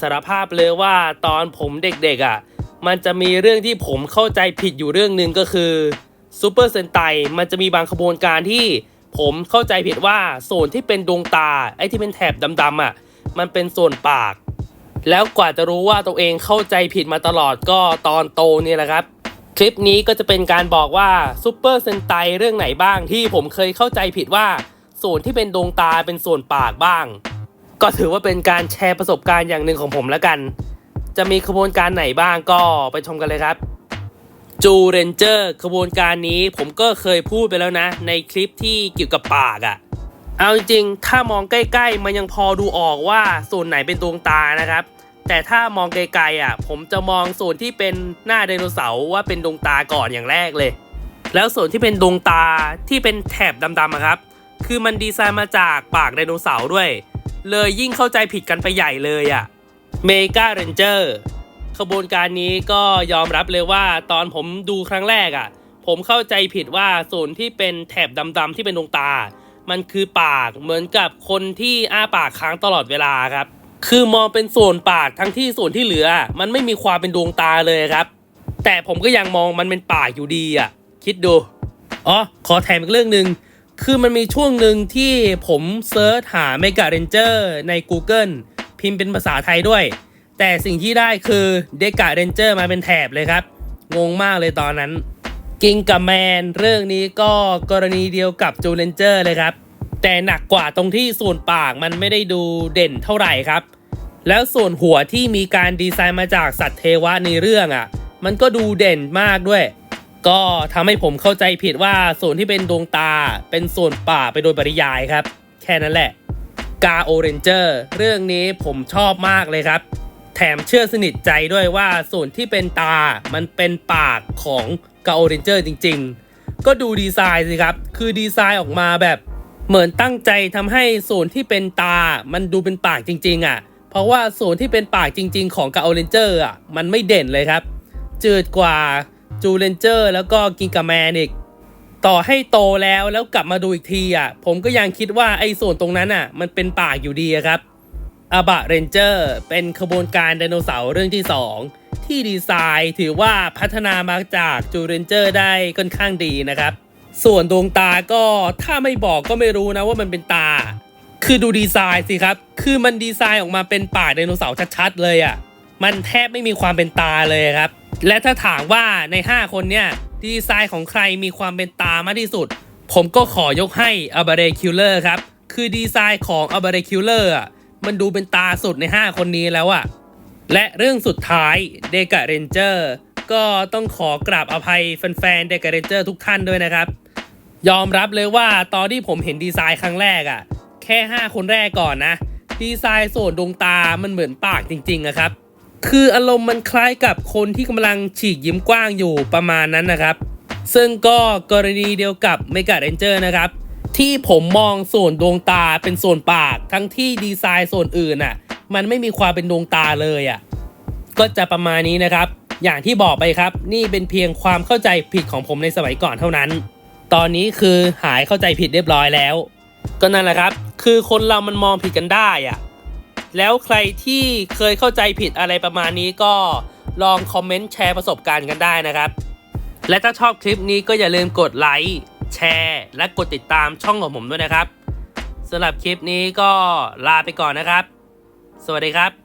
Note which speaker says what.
Speaker 1: สารภาพเลยว่าตอนผมเด็กๆอะ่ะ มันจะมีเรื่องที่ผมเข้าใจผิดอยู่เรื่องหนึ่งก็คือซูเปอร์เซนไตมันจะมีบางขบวนการที่ผมเข้าใจผิดว่าส่วนที่เป็นดวงตาไอ้ที่เป็นแถบดำๆอะ มันเป็นส่วนปาก แล้วกว่าจะรู้ว่าตัวเองเข้าใจผิดมาตลอดก็ตอนโตเนี่ยแหละครับคลิปนี้ก็จะเป็นการบอกว่าซูเปอร์เซนไตเรื่องไหนบ้างที่ผมเคยเข้าใจผิดว่าส่วนที่เป็นดวงตาเป็นส่วนปากบ้าง ก็ถือว่าเป็นการแชร์ประสบการณ์อย่างหนึ่งของผมแล้วกัน จะมีขบวนการไหนบ้างก็ไปชมกันเลยครับจูเรนเจอร์ขบวนการนี้ผมก็เคยพูดไปแล้วนะ ในคลิปที่เกี่ยวกับปากอะ่ะ เอาจริงๆ ถ้ามองใกล้ๆ มันยังพอดูออกว่าส่วนไหนเป็นดวงตานะครับ แต่ถ้ามองไกลๆอะ ผมจะมองส่วนที่เป็นหน้าไดโนเสาร์ว่าเป็นดวงตาก่อนอย่างแรกเลย แล้วส่วนที่เป็นดวงตาที่เป็นแถบดำๆอะครับ คือมันดีไซน์มาจากปากไดโนเสาร์ด้วย เลยยิ่งเข้าใจผิดกันไปใหญ่เลยอะเมกาเรนเจอร์ขบวนการนี้ก็ยอมรับเลยว่าตอนผมดูครั้งแรกอะ ผมเข้าใจผิดว่าส่วนที่เป็นแถบดำๆที่เป็นดวงตา มันคือปากเหมือนกับคนที่อ้าปากค้างตลอดเวลาครับ คือมองเป็นส่วนปากทั้งที่ส่วนที่เหลือ มันไม่มีความเป็นดวงตาเลยครับ แต่ผมก็ยังมองมันเป็นปากอยู่ดีอะ คิดดูอ๋อขอแถมอีกเรื่องหนึ่ง คือมันมีช่วงหนึ่งที่ผมเซิร์ชหา Mega Ranger ใน Google พิมพ์เป็นภาษาไทยด้วย แต่สิ่งที่ได้คือ d e c a Ranger มาเป็นแถบเลยครับ งงมากเลยตอนนั้น กิงกับแมนเรื่องนี้ก็กรณีเดียวกับจูเลนเจอร์เลยครับ แต่หนักกว่าตรงที่ส่วนปากมันไม่ได้ดูเด่นเท่าไหร่ครับ แล้วส่วนหัวที่มีการดีไซน์มาจากสัตว์เทวะในเรื่องอะ มันก็ดูเด่นมากด้วย ก็ทำให้ผมเข้าใจผิดว่าส่วนที่เป็นดวงตาเป็นส่วนป่ากไปโดยปริยายครับ แค่นั้นแหละกาโอเรนเจอร์เรื่องนี้ผมชอบมากเลยครับ แถมเชื่อสนิทใจด้วยว่าส่วนที่เป็นตามันเป็นปากของกาโอเรนเจอร์จริง ๆ ก็ดูดีไซน์สิครับ คือดีไซน์ออกมาแบบเหมือนตั้งใจทำให้ส่วนที่เป็นตา มันดูเป็นปากจริง ๆ อะ เพราะว่าส่วนที่เป็นปากจริง ๆ ของกาโอเรนเจอร์อะมันไม่เด่นเลยครับ จืดกว่า จูเลนเจอร์ แล้วก็กิงกาแมนอีกต่อให้โตแล้วแล้วกลับมาดูอีกทีอะ ผมก็ยังคิดว่าไอ้ส่วนตรงนั้นอะ มันเป็นป่าอยู่ดีครับอาบะเรนเจอร์เป็นขบวนการไดโนเสาร์เรื่องที่ 2 ที่ดีไซน์ถือว่าพัฒนามาจากจูเรนเจอร์ได้ค่อนข้างดีนะครับ ส่วนดวงตาก็ถ้าไม่บอกก็ไม่รู้นะว่ามันเป็นตา คือดูดีไซน์สิครับ คือมันดีไซน์ออกมาเป็นป่าไดโนเสาร์ชัดๆเลยอะ มันแทบไม่มีความเป็นตาเลยครับ และถ้าถามว่าใน 5 คนเนี่ยดีไซน์ของใครมีความเป็นตามากที่สุด ผมก็ขอยกให้อับเรคิลเลอร์ครับ คือดีไซน์ของอับเรคิลเลอร์อะมันดูเป็นตาสุดใน 5 คนนี้แล้วอะและเรื่องสุดท้ายเดก a เรนเจอร์ก็ต้องขอกราบอภัยแฟนๆเดก a เรนเจอร์ทุกท่านด้วยนะครับ ยอมรับเลยว่าตอนที่ผมเห็นดีไซน์ครั้งแรกอะ่ะ แค่ 5 คนแรกก่อนนะ ดีไซน์ส่วนดวงตามันเหมือนปากจริงๆอะครับ คืออารมณ์มันคล้ายกับคนที่กำลังฉีกยิ้มกว้างอยู่ประมาณนั้นนะครับ ซึ่งก็กรณีเดียวกับเมกาเรนเจอร์นะครับ ที่ผมมองส่วนดวงตาเป็นส่วนปาก ทั้งที่ดีไซน์ส่วนอื่นอะ มันไม่มีความเป็นดวงตาเลยอะก็จะประมาณนี้นะครับ อย่างที่บอกไปครับ นี่เป็นเพียงความเข้าใจผิดของผมในสมัยก่อนเท่านั้น ตอนนี้คือหายเข้าใจผิดเรียบร้อยแล้ว ก็นั่นแหละครับ คือคนเรามันมองผิดกันได้อะ แล้วใครที่เคยเข้าใจผิดอะไรประมาณนี้ก็ลองคอมเมนต์แชร์ประสบการณ์กันได้นะครับ และถ้าชอบคลิปนี้ก็อย่าลืมกดไลค์แชร์และกดติดตามช่องของผมด้วยนะครับสำหรับคลิปนี้ก็ลาไปก่อนนะครับ สวัสดีครับ